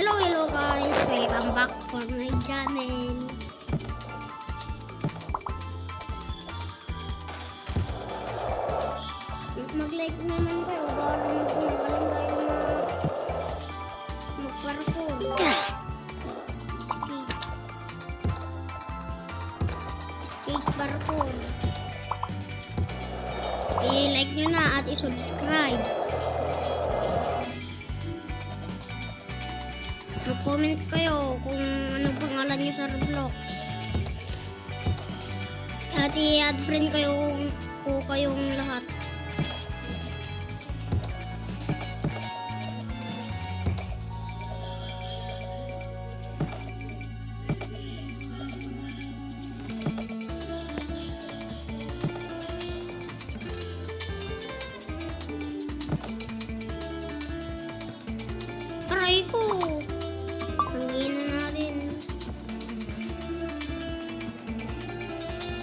Hello, hello guys! Welcome back for my channel. Mag-like naman kayo para magaling tayo na mag-parkour. Skate. Skate. I-like nyo na at i-subscribe. Mag-comment kayo kung ano pangalan nyo sa Roblox. At i-add friend kayo ko kayong lahat. Aray ko!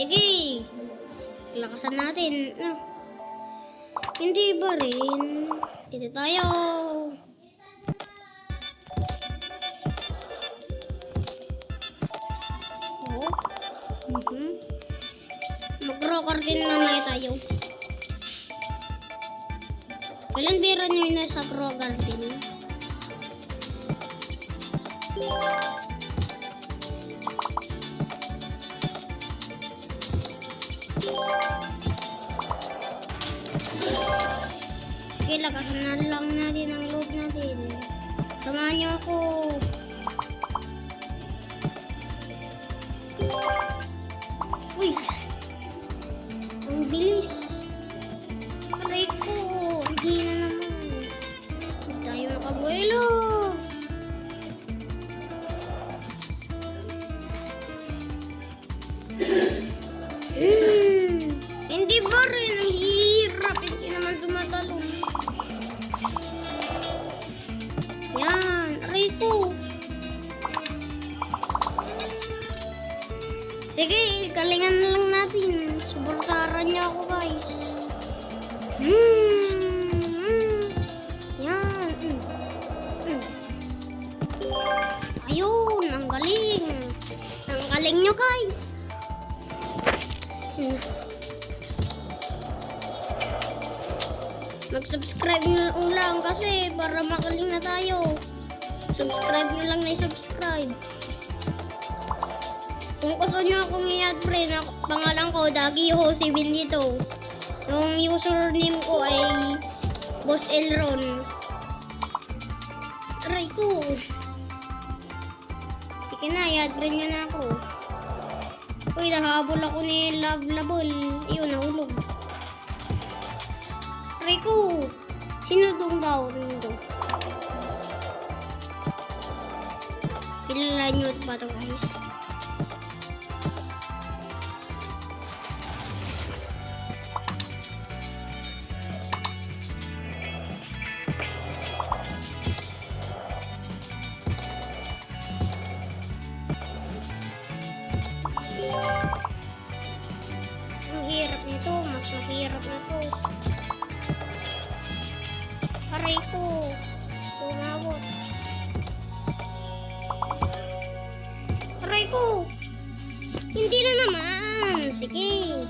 Sige. Lakasan natin. Ah. Hindi ba rin? Dito tayo. Oh. Mhm. Mag-rocker din mamaya tayo. Kailan bira nyo na sa pro garden? Sige, lakasan na lang natin ang loob natin. Samahan niyo ako. Uy! Ang bilis. Sige, galingan na lang natin. Suportaran niya ako, guys. Hmm. Yan. Hmm. Hmm. Ayun, ang galing. Ang galing nyo, guys. Hmm. Mag-subscribe nyo lang kasi para magaling na tayo. Subscribe nyo lang na subscribe. Kung gusto nyo akong i-add friend, ako- pangalan ko, Dagiho72. Yung username ko ay Boss Elron. Aray ko. Sige na, i-add friend nyo na ako. Uy, nahabol ako ni Love Labol. Iyon, nahulog. Aray ko. Sino dong daw? Dong? Kilala nyo ba ito guys? Nito. Mas mahirap na to. Aray ko. Tumawot. Aray ko. Hindi na naman. Sige.